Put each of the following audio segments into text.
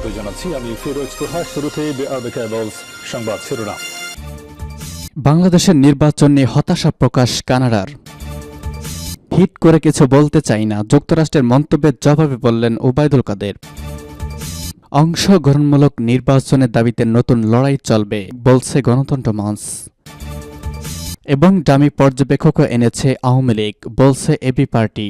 স্বাগত জানাচ্ছি। আমি ফিরোজ তোহা। শুরুতে সংবাদ শিরোনাম। বাংলাদেশের নির্বাচন নিয়ে হতাশা প্রকাশ কানাডার। হিট করে কিছু বলতে চাই না, যুক্তরাষ্ট্রের মন্তব্যের জবাবে বললেন ওবায়দুল কাদের। অংশগ্রহণমূলক নির্বাচনের দাবিতে নতুন লড়াই চলবে, বলছে গণতন্ত্র মঞ্চ। এবং ডামি পর্যবেক্ষকও এনেছে আওয়ামী লীগ, বলছে এবি পার্টি।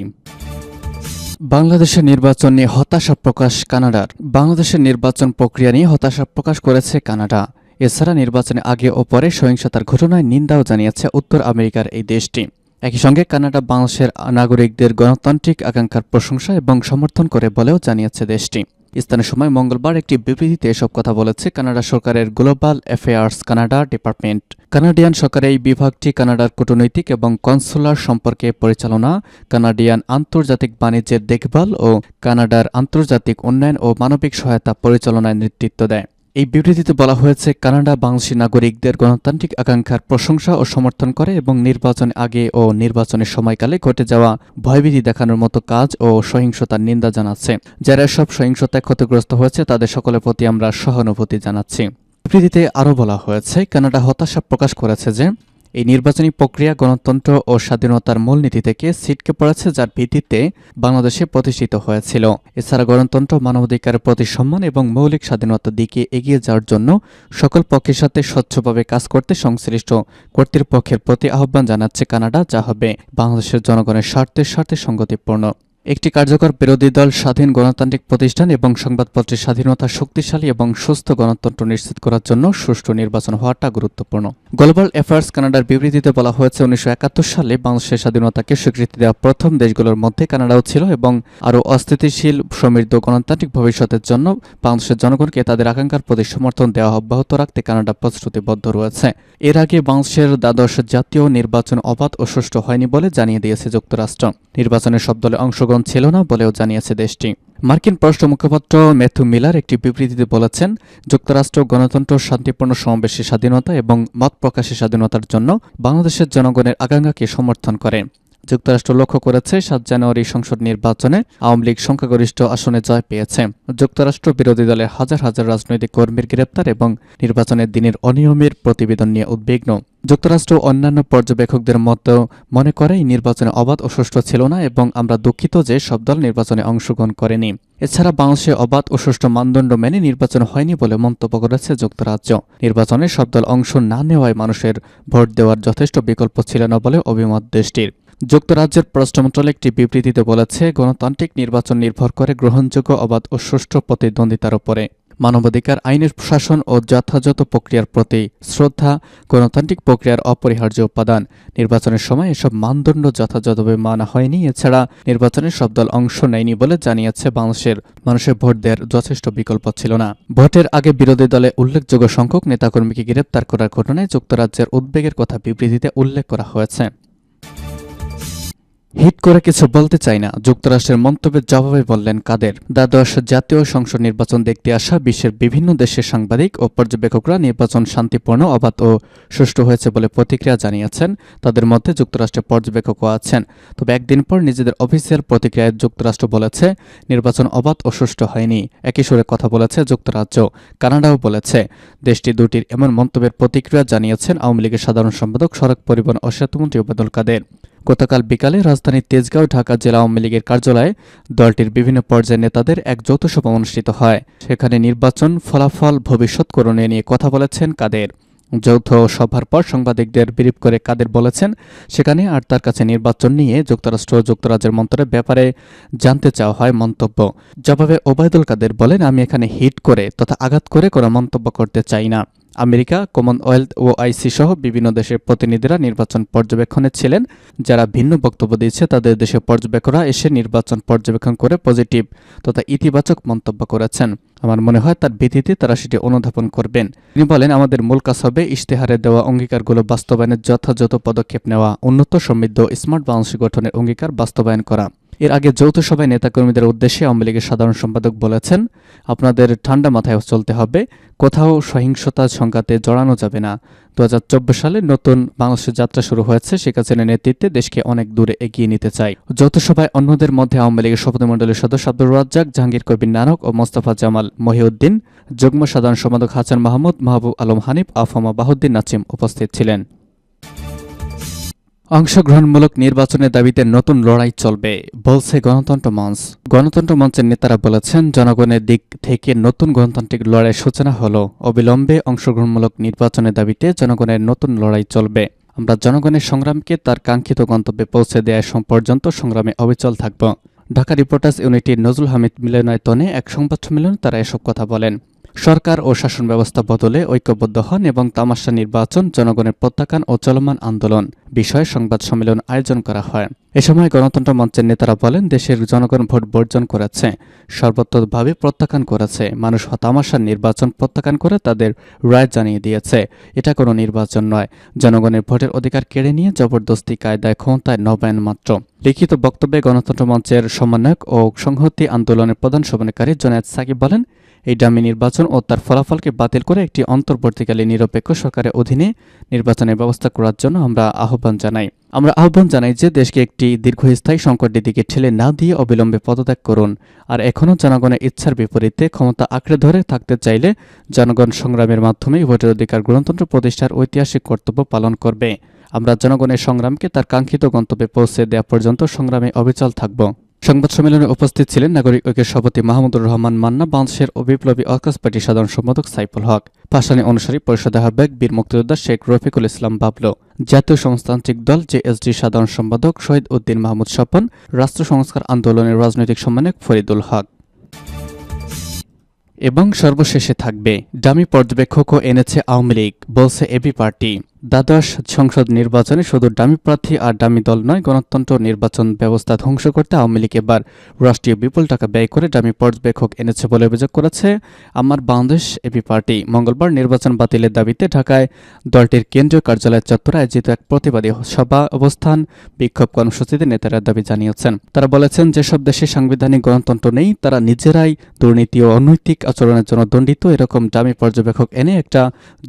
বাংলাদেশের নির্বাচন নিয়ে হতাশা প্রকাশ কানাডার। বাংলাদেশের নির্বাচন প্রক্রিয়া নিয়ে হতাশা প্রকাশ করেছে কানাডা। এছাড়া নির্বাচনে আগে ও পরে সহিংসতার ঘটনায় নিন্দাও জানিয়েছে উত্তর আমেরিকার এই দেশটি। একই সঙ্গে কানাডা বাংলাদেশের নাগরিকদের গণতান্ত্রিক আকাঙ্ক্ষার প্রশংসা এবং সমর্থন করে বলেও জানিয়েছে দেশটি। স্থানীয় সময় মঙ্গলবার একটি বিবৃতিতে এসব কথা বলেছে কানাডা সরকারের global affairs Canada department. Canadian সরকারের এই বিভাগটি কানাডার কূটনৈতিক এবং কনসুলার সম্পর্কে পরিচালনা, কানাডিয়ান আন্তর্জাতিক বাণিজ্যের দেখভাল ও কানাডার আন্তর্জাতিক উন্নয়ন ও মানবিক সহায়তা পরিচালনায় নেতৃত্ব দেয়। এই বিবৃতিতে বলা হয়েছে, কানাডা বাংলাদেশি নাগরিকদের গণতান্ত্রিক আকাঙ্ক্ষার প্রশংসা ও সমর্থন করে এবং নির্বাচন আগে ও নির্বাচনের সময়কালে ঘটে যাওয়া ভয়ভীতি দেখানোর মতো কাজ ও সহিংসতার নিন্দা জানাচ্ছে। যারা সব সহিংসতায় ক্ষতিগ্রস্ত হয়েছে, তাদের সকলের প্রতি আমরা সহানুভূতি জানাচ্ছি। বিবৃতিতে আরও বলা হয়েছে, কানাডা হতাশা প্রকাশ করেছে যে এই নির্বাচনী প্রক্রিয়া গণতন্ত্র ও স্বাধীনতার মূলনীতি থেকে ছিটকে পড়েছে যার ভিত্তিতে বাংলাদেশে প্রতিষ্ঠিত হয়েছিল। এছাড়া গণতন্ত্র মানবাধিকারের প্রতি সম্মান এবং মৌলিক স্বাধীনতার দিকে এগিয়ে যাওয়ার জন্য সকল পক্ষের সাথে স্বচ্ছভাবে কাজ করতে সংশ্লিষ্ট কর্তৃপক্ষের প্রতি আহ্বান জানাচ্ছে কানাডা, যা হবে বাংলাদেশের জনগণের স্বার্থের স্বার্থে সঙ্গতিপূর্ণ একটি কার্যকর বিরোধী দল, স্বাধীন গণতান্ত্রিক প্রতিষ্ঠান এবং সংবাদপত্রের স্বাধীনতা, শক্তিশালী এবং সুস্থ গণতন্ত্র নিশ্চিত করার জন্য সুষ্ঠু নির্বাচন হওয়াটা গুরুত্বপূর্ণ। গ্লোবাল অ্যাফেয়ার্স কানাডার বিবৃতিতে বলা হয়েছে, উনিশশো একাত্তর সালে বাংলাদেশের স্বাধীনতাকে স্বীকৃতি দেওয়া প্রথম দেশগুলোর মধ্যে কানাডাও ছিল এবং আরও অস্থিতিশীল সমৃদ্ধ গণতান্ত্রিক ভবিষ্যতের জন্য বাংলাদেশের জনগণকে তাদের আকাঙ্ক্ষার প্রতি সমর্থন দেওয়া অব্যাহত রাখতে কানাডা প্রতিশ্রুতিবদ্ধ রয়েছে। এর আগে বাংলাদেশের দ্বাদশ জাতীয় নির্বাচন অবাধ ও সুষ্ঠু হয়নি বলে জানিয়ে দিয়েছে যুক্তরাষ্ট্র। নির্বাচনের সব দলে অংশগ্রহণ ছিল না বলেও জানিয়েছে দেশটি। মার্কিন পররাষ্ট্র মুখপাত্র ম্যাথু মিলার একটি বিবৃতিতে বলেছেন, যুক্তরাষ্ট্র গণতন্ত্র, শান্তিপূর্ণ সমাবেশের স্বাধীনতা এবং মত প্রকাশের স্বাধীনতার জন্য বাংলাদেশের জনগণের আকাঙ্ক্ষাকে সমর্থন করে। যুক্তরাষ্ট্র লক্ষ্য করেছে, সাত জানুয়ারি সংসদ নির্বাচনে আওয়ামী লীগ সংখ্যাগরিষ্ঠ আসনে জয় পেয়েছে। যুক্তরাষ্ট্র বিরোধী দলের হাজার হাজার রাজনৈতিক কর্মীর গ্রেপ্তার এবং নির্বাচনের দিনের অনিয়মের প্রতিবেদন নিয়ে উদ্বিগ্ন। যুক্তরাষ্ট্র অন্যান্য পর্যবেক্ষকদের মতো মনে করে, এই নির্বাচনে অবাধ ও সুষ্ঠু ছিল না এবং আমরা দুঃখিত যে সব দল নির্বাচনে অংশগ্রহণ করেনি। এছাড়া বাংলাদেশে অবাধ ও সুষ্ঠু মানদণ্ড মেনে নির্বাচন হয়নি বলে মন্তব্য করেছে যুক্তরাজ্য। নির্বাচনে সব দল অংশ না নেওয়ায় মানুষের ভোট দেওয়ার যথেষ্ট বিকল্প ছিল না বলে অভিমত দেশটির। যুক্তরাজ্যের পররাষ্ট্র মন্ত্রণালয় একটি বিবৃতিতে বলেছে, গণতান্ত্রিক নির্বাচন নির্ভর করে গ্রহণযোগ্য অবাধ ও সুষ্ঠু প্রতিদ্বন্দ্বিতার উপরে। মানবাধিকার, আইনের প্রশাসন ও যথাযথ প্রক্রিয়ার প্রতি শ্রদ্ধা, গণতান্ত্রিক প্রক্রিয়ার অপরিহার্য উপাদান। নির্বাচনের সময় এসব মানদণ্ড যথাযথভাবে মানা হয়নি, এছাড়া নির্বাচনের সব দল অংশ নেয়নি বলে জানিয়েছে বাংলাদেশের মানুষের ভোট দেওয়ার যথেষ্ট বিকল্প ছিল না। ভোটের আগে বিরোধী দলে উল্লেখযোগ্য সংখ্যক নেতাকর্মীকে গ্রেপ্তার করার ঘটনায় যুক্তরাজ্যের উদ্বেগের কথা বিবৃতিতে উল্লেখ করা হয়েছে। হিট করে কিছু বলতে চাই না। যুক্তরাষ্ট্রের মন্তব্যের জবাবে বললেন কাদের। দ্বাদশ জাতীয় সংসদ নির্বাচন দেখতে আসা বিশ্বের বিভিন্ন দেশের সাংবাদিক ও পর্যবেক্ষকরা নির্বাচন শান্তিপূর্ণ, অবাধ ও সুষ্ঠু হয়েছে বলে প্রতিক্রিয়া জানিয়েছেন। তাদের মধ্যে যুক্তরাষ্ট্রের পর্যবেক্ষকও আছেন। তবে একদিন পর নিজেদের অফিসিয়াল প্রতিক্রিয়ায় যুক্তরাষ্ট্র বলেছে, নির্বাচন অবাধ ও সুষ্ঠু হয়নি। একই সুরে কথা বলেছে যুক্তরাজ্য। কানাডাও বলেছে, দেশটি দুটির এমন মন্তব্যের প্রতিক্রিয়া জানিয়েছেন আওয়ামী লীগের সাধারণ সম্পাদক সড়ক পরিবহন ও সেতুমন্ত্রী ওবায়দুল কাদের। গতকাল বিকালে রাজধানীর তেজগাঁও, ঢাকা জেলা আওয়ামী লীগের কার্যালয়ে দলটির বিভিন্ন পর্যায়ের নেতাদের এক যৌথ সভা অনুষ্ঠিত হয়। সেখানে নির্বাচন ফলাফল ভবিষ্যৎ করণীয় নিয়ে কথা বলেছেন কাদের। যৌথ সভার পর সাংবাদিকদের বিরিপ করে কাদের বলেছেন, সেখানে আর তার কাছে নির্বাচন নিয়ে যুক্তরাষ্ট্র যুক্তরাজ্যের মন্ত্রের ব্যাপারে জানতে চাওয়া হয় মন্তব্য। জবাবে ওবায়দুল কাদের বলেন, আমি এখানে হিট করে তথা আঘাত করে কোনো মন্তব্য করতে চাই না। আমেরিকা কমনওয়েলথ ও আইসি সহ বিভিন্ন দেশের প্রতিনিধিরা নির্বাচন পর্যবেক্ষণে ছিলেন। যারা ভিন্ন বক্তব্য দিয়েছে, তাদের দেশের পর্যবেক্ষকরা এসে নির্বাচন পর্যবেক্ষণ করে পজিটিভ তথা ইতিবাচক মন্তব্য করেছেন। আমার মনে হয় তার ভিত্তিতে তারা সেটি অনুধাবন করবেন। তিনি বলেন, আমাদের মূল কাজ হবে ইশতেহারে দেওয়া অঙ্গীকারগুলো বাস্তবায়নের যথাযথ পদক্ষেপ নেওয়া, উন্নত সমৃদ্ধ স্মার্ট বাংলাদেশ গঠনের অঙ্গীকার বাস্তবায়ন করা। এর আগে যৌথ সভায় নেতাকর্মীদের উদ্দেশ্যে আওয়ামী লীগের সাধারণ সম্পাদক বলেছেন, আপনাদের ঠান্ডা মাথায় চলতে হবে, কোথাও সহিংসতা সংঘাতে জড়ানো যাবে না। দু হাজার চব্বিশ সালে নতুন বাংলাদেশের যাত্রা শুরু হয়েছে, শেখ হাসিনার নেতৃত্বে দেশকে অনেক দূরে এগিয়ে নিতে চাই। যৌথ সভায় অন্যদের মধ্যে আওয়ামী লীগের শপথমণ্ডলীর সদস্য আব্দুর রাজ্জাক, জাহাঙ্গীর কবির নানক ও মোস্তফা জামাল মহিউদ্দিন, যুগ্ম সাধারণ সম্পাদক হাসান মাহমুদ, মাহবুব আলম হানিফ, আফামা বাহুদ্দিন নাচিম উপস্থিত ছিলেন। অংশগ্রহণমূলক নির্বাচনের দাবিতে নতুন লড়াই চলবে, বলছে গণতন্ত্র মঞ্চ। গণতন্ত্র মঞ্চের নেতারা বলেছেন, জনগণের দিক থেকে নতুন গণতান্ত্রিক লড়াইয়ের সূচনা হল। অবিলম্বে অংশগ্রহণমূলক নির্বাচনের দাবিতে জনগণের নতুন লড়াই চলবে। আমরা জনগণের সংগ্রামকে তার কাঙ্ক্ষিত গন্তব্যে পৌঁছে দেওয়া পর্যন্ত সংগ্রামে অবিচল থাকব। ঢাকা রিপোর্টার্স ইউনিটির নজরুল হামিদ মিলনায়তনে এক সংবাদ সম্মেলনে তারা এসব কথা বলেন। সরকার ও শাসন ব্যবস্থা বদলে ঐক্যবদ্ধ হন এবং তামাশা নির্বাচন, জনগণের প্রত্যাখ্যান ও চলমান আন্দোলন বিষয়ে সংবাদ সম্মেলন আয়োজন করা হয়। এ সময় গণতন্ত্র মঞ্চের নেতারা বলেন, দেশের জনগণ ভোট বর্জন করেছে সর্বত্রভাবে প্রত্যাখ্যান করেছে। মানুষ তামাশার নির্বাচন প্রত্যাখ্যান করে তাদের রায় জানিয়ে দিয়েছে। এটা কোনো নির্বাচন নয়। জনগণের ভোটের অধিকার কেড়ে নিয়ে জবরদস্তি কায়দায় ক্ষমতায় নবায়ন মাত্র। লিখিত বক্তব্যে গণতন্ত্র মঞ্চের সমন্বয়ক ও সংহতি আন্দোলনের প্রধান সমন্বয়কারী জোনায়েদ সাকিব বলেন এই ডামি নির্বাচন ও তার ফলাফলকে বাতিল করে একটি অন্তর্বর্তীকালীন নিরপেক্ষ সরকারের অধীনে নির্বাচনের ব্যবস্থা করার জন্য আমরা আহ্বান জানাই। আমরা আহ্বান জানাই যে দেশকে একটি দীর্ঘস্থায়ী সংকটের দিকে ঠেলে না দিয়ে অবিলম্বে পদত্যাগ করুন। আর এখনও জনগণের ইচ্ছার বিপরীতে ক্ষমতা আঁকড়ে ধরে থাকতে চাইলে জনগণ সংগ্রামের মাধ্যমে ভোটের অধিকার গণতন্ত্র প্রতিষ্ঠার ঐতিহাসিক কর্তব্য পালন করবে। আমরা জনগণের সংগ্রামকে তার কাঙ্ক্ষিত গন্তব্যে পৌঁছে দেওয়া পর্যন্ত সংগ্রামে অবিচল থাকব। সংবাদ সম্মেলনে উপস্থিত ছিলেন নাগরিক ঐক্যের সভাপতি মাহমুদুর রহমান মান্না, বাংলাদেশের বিপ্লবী অর্কাস পার্টির সাধারণ সম্পাদক সাইফুল হক পাশানি অনুসারী পরিষদ আহ্বায়ক বীর মুক্তিযোদ্ধা শেখ রফিকুল ইসলাম বাবলু, জাতীয় সংস্থান্ত্রিক দল জেএসডি সাধারণ সম্পাদক শহীদ উদ্দিন মাহমুদ স্বপন, রাষ্ট্র সংস্কার আন্দোলনের রাজনৈতিক সম্মানক ফরিদুল হক। এবং সর্বশেষে থাকবে ডামি পর্যবেক্ষকও এনেছে আওয়ামী লীগ, বলছে এবি পার্টি। দ্বাদশ সংসদ নির্বাচনে শুধু ডামি প্রার্থী আর ডামি দল নয়, গণতন্ত্র নির্বাচন ব্যবস্থা ধ্বংস করতে আওয়ামী লীগ এবার রাষ্ট্রীয় বিপুল টাকা ব্যয় করে ডামি পর্যবেক্ষক এনেছে বলে অভিযোগ করেছে আমার বাংলাদেশ এবি পার্টি। মঙ্গলবার নির্বাচন বাতিলের দাবিতে ঢাকায় দলটির কেন্দ্রীয় কার্যালয় চত্বরে আয়োজিত এক প্রতিবাদী সভা অবস্থান বিক্ষোভ কর্মসূচিতে নেতারা দাবি জানিয়েছেন। তারা বলেছেন, যেসব দেশে সাংবিধানিক গণতন্ত্র নেই, তারা নিজেরাই দুর্নীতি ও অনৈতিক আচরণের জন্য দণ্ডিত। এরকম ডামি পর্যবেক্ষক এনে একটা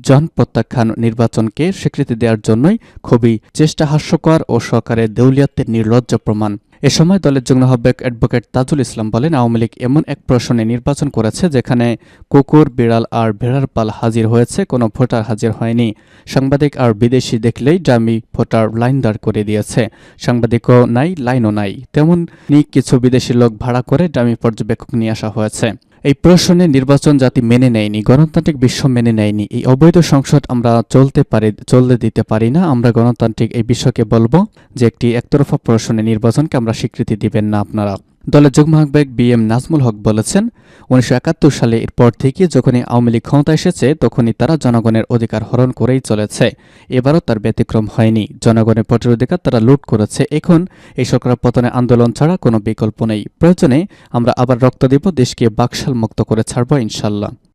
জন প্রত্যাখ্যান নির্বাচনকে স্বীকৃতি দেওয়ার জন্যই খুবই চেষ্টা হাস্যকর ও সরকারের দেউলিয়াত্বের নির্লজ্জ প্রমাণ। এ সময় দলের যুগ্ম আহ্বায়ক অ্যাডভোকেট তাজুল ইসলাম বলেন, আওয়ামী লীগ এমন এক প্রশ্নে নির্বাচন করেছে যেখানে কুকুর, বিড়াল আর ভেড়ার পাল হাজির হয়েছে, কোনো ভোটার হাজির হয়নি। সাংবাদিক আর বিদেশি দেখলেই ডামি ভোটার লাইন দাঁড় করে দিয়েছে। সাংবাদিকও নাই, লাইনও নাই। তেমনই কিছু বিদেশি লোক ভাড়া করে ডামি পর্যবেক্ষক নিয়ে আসা হয়েছে। এই প্রশ্নে নির্বাচন জাতি মেনে নেয়নি, গণতান্ত্রিক বিশ্ব মেনে নেয়নি। এই অবৈধ সংসদ আমরা চলতে পারি, চলতে দিতে পারি না। আমরা গণতান্ত্রিক এই বিশ্বকে বলব যে একটি একতরফা প্রশ্নে নির্বাচনকে আমরা স্বীকৃতি দিবেন না আপনারা। দলের যুগ্ম আহ্বায়ক বি এম নাজমুল হক বলেছেন, উনিশশো একাত্তর সালে এরপর থেকে যখনই আওয়ামী লীগ ক্ষমতা এসেছে, তখনই তারা জনগণের অধিকার হরণ করেই চলেছে। এবারও তার ব্যতিক্রম হয়নি। জনগণের ভোটের অধিকার তারা লুট করেছে। এখন এই সরকার পতনে আন্দোলন ছাড়া কোনো বিকল্প নেই। প্রয়োজনে আমরা আবার রক্ত দেব, দেশকে বাকশাল মুক্ত করে ছাড়ব ইনশাল্লাহ।